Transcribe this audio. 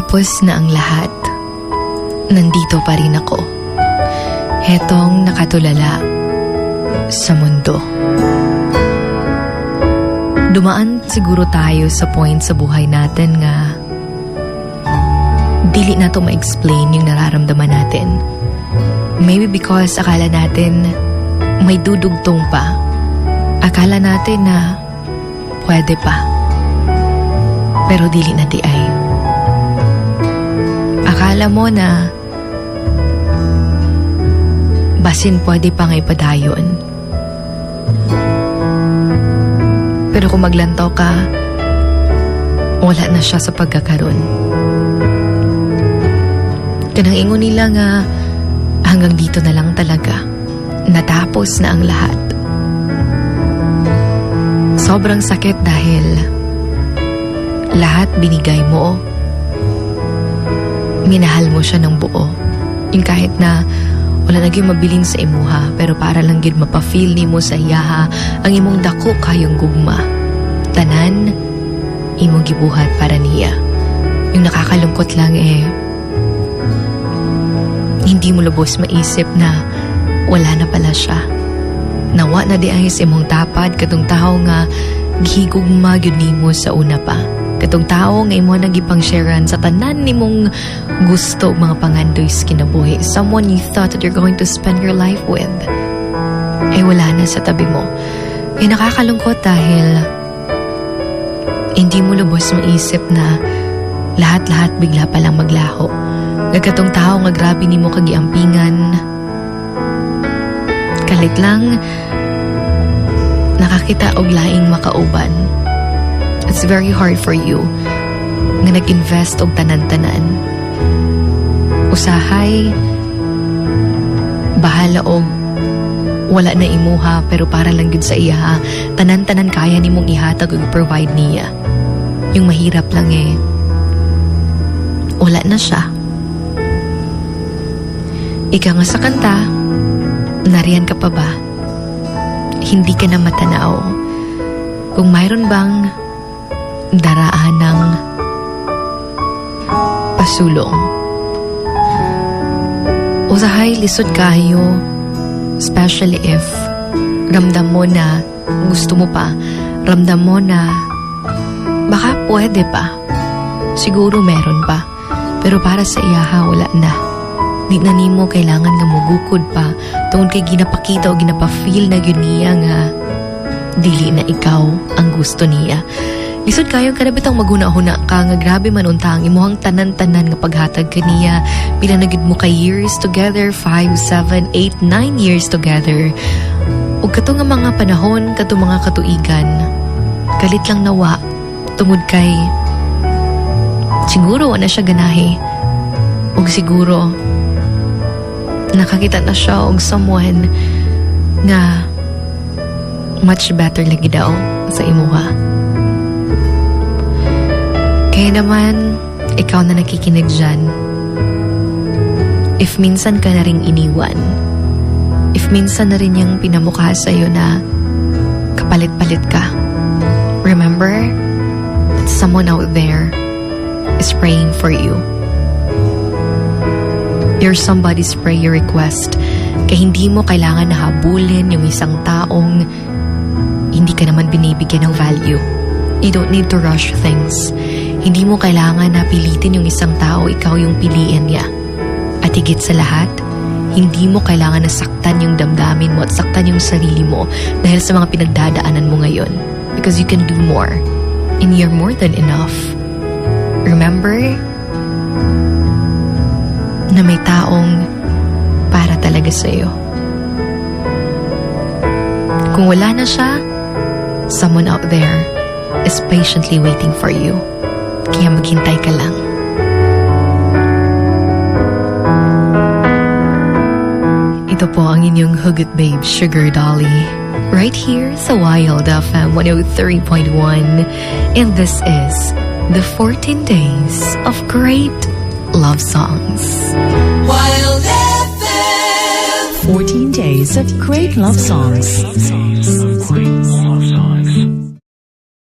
Natapos na ang lahat. Nandito pa rin ako. Hetong nakatulala sa mundo. Dumaan siguro tayo sa point sa buhay natin nga dili na to ma-explain yung nararamdaman natin. Maybe because akala natin may dudugtong pa. Akala natin na pwede pa. Pero dili na di ay. Akala mo na basin pwede pa nga ipadayon. Pero kung maglantaw ka, wala na siya sa pagkakaroon. Kanang ingon nila nga hanggang dito na lang talaga. Natapos na ang lahat. Sobrang sakit dahil lahat binigay mo. Minahal mo siya ng buo. Yung kahit na wala na mabilin sa imuha pero para lang gyud mapafeel nimo sa iyaha ang imong dako kayong gugma. Tanan imong gibuhat para niya. Yung nakakalungkot lang eh hindi mo lubos maisip na wala na pala siya. Nawa na di sa imong tapad katong tao nga gihigugma gyud nimo sa una pa. Katong tao nga imo nagipang sharean sa tanan nimong gusto mga pangandoy sa kinabuhi. Someone you thought that you're going to spend your life with. Eh wala na sa tabi mo. Eh nakakalungkot dahil hindi mo lubos maisip na lahat-lahat bigla palang maglaho. Gagkatong tao nga grabe ni mo kagiampingan. Kalit lang, nakakita og laing makauban. It's very hard for you nga nag-invest og tanan-tanan. Usahay, bahala og wala na imuha pero para lang gud sa iya tanan-tanan kaya nimong ihatag ug provide niya. Yung mahirap lang eh, wala na siya. Ika nga sa kanta, nariyan ka pa ba? Hindi ka na matanaw. Kung mayroon bang daraan ng pasulong. Usahay lisod kayo, especially if ramdam mo na gusto mo pa, ramdam mo na baka pwede pa. Siguro meron pa. Pero para sa iyaha, wala na. Di na nimo kailangan nga mugukod pa tungod kay ginapakita o ginapafeel na yun niya nga dili na ikaw ang gusto niya. Lisod kayo kada bitang maghuna-huna ka nga grabe man unta ang imuhang tanan-tanan nga paghatag kaniya pila na mo ka years together 5, 7, 8, 9 years together. Ug kato nga mga panahon kato mga katuigan kalit lang nawa tungod kay siguro wala siya ganahe. Ug siguro nakakita na siya og someone nga much better lagi daw sa imuha. Kaya naman, ikaw na nakikinig dyan. If minsan ka na ring iniwan, if minsan na rin yung pinamukha sa'yo na kapalit-palit ka, remember that someone out there is praying for you. You're somebody's prayer request kaya hindi mo kailangan na habulin yung isang taong hindi ka naman binibigyan ng value. You don't need to rush things. Hindi mo kailangan na pilitin yung isang tao, ikaw yung piliin niya. At higit sa lahat, hindi mo kailangan na saktan yung damdamin mo at saktan yung sarili mo dahil sa mga pinagdadaanan mo ngayon. Because you can do more. And you're more than enough. Remember na may taong para talaga sa'yo. Kung wala na siya, someone out there is patiently waiting for you. Kaya maghintay ka lang. Ito po ang inyong Hugot Babe Sugar Dolly. Right here sa Wild FM 103.1. And this is the 14 Days of Great Love Songs. Wild FM. 14 days of great love songs.